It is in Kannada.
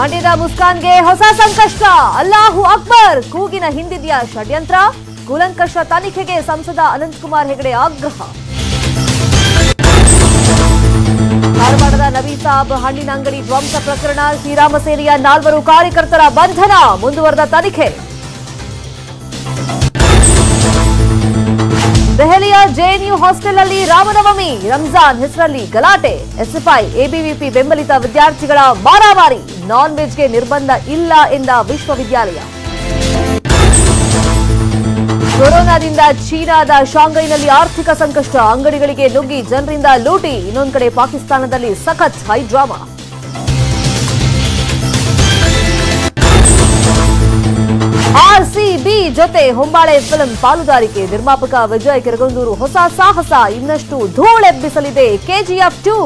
ಮಂಡ್ಯದ ಮುಸ್ಕಾನ್ಗೆ ಹೊಸ ಸಂಕಷ್ಟ. ಅಲ್ಲಾಹು ಅಕ್ಬರ್, ಕೂಗಿನ ಹಿಂದಿದೆಯ ಷಡ್ಯಂತ್ರ? ಕೂಲಂಕಷ ತನಿಖೆಗೆ ಸಂಸದ ಅನಂತಕುಮಾರ್ ಹೆಗಡೆ ಆಗ್ರಹ. ಧಾರವಾಡದ ನವೀಸಾಬ್ ಹಣ್ಣಿನ ಅಂಗಡಿ ಧ್ವಂಸ ಪ್ರಕರಣ, ಶ್ರೀರಾಮ ಸೇನೆಯ ನಾಲ್ವರು ಕಾರ್ಯಕರ್ತರ ಬಂಧನ, ಮುಂದುವರೆದ ತನಿಖೆ. ಜೆಎನ್ಯು ಹಾಸ್ಟೆಲ್ನಲ್ಲಿ ರಾಮನವಮಿ, ರಂಜಾನ್ ಹೆಸರಲ್ಲಿ ಗಲಾಟೆ. ಎಸ್ಎಫ್ಐ, ಎಬಿವಿಪಿ ಬೆಂಬಲಿತ ವಿದ್ಯಾರ್ಥಿಗಳ ಮಾರಾಮಾರಿ ನಾನ್ ವೆಜ್ಗೆ ನಿರ್ಬಂಧ ಇಲ್ಲ ಎಂದ ವಿಶ್ವವಿದ್ಯಾಲಯ. ಕೊರೋನಾದಿಂದ ಚೀನಾದ ಶಾಂಘೈನಲ್ಲಿ ಆರ್ಥಿಕ ಸಂಕಷ್ಟ, ಅಂಗಡಿಗಳಿಗೆ ನುಗ್ಗಿ ಜನರಿಂದ ಲೂಟಿ. ಇನ್ನೊಂದು ಕಡೆ ಪಾಕಿಸ್ತಾನದಲ್ಲಿ ಸಖತ್ ಹೈ ಡ್ರಾಮಾ ಆರ್ಸಿಬಿ ಜೊತೆ ಹೊಂಬಾಳೆ ಫಿಲಂ ಪಾಲುದಾರಿಕೆ. ನಿರ್ಮಾಪಕ ವಿಜಯ್ ಕಿರಗಂದೂರು ಹೊಸ ಸಾಹಸ ಇನ್ನಷ್ಟು ಧೂಳೆಬ್ಬಿಸಲಿದೆ. KGF two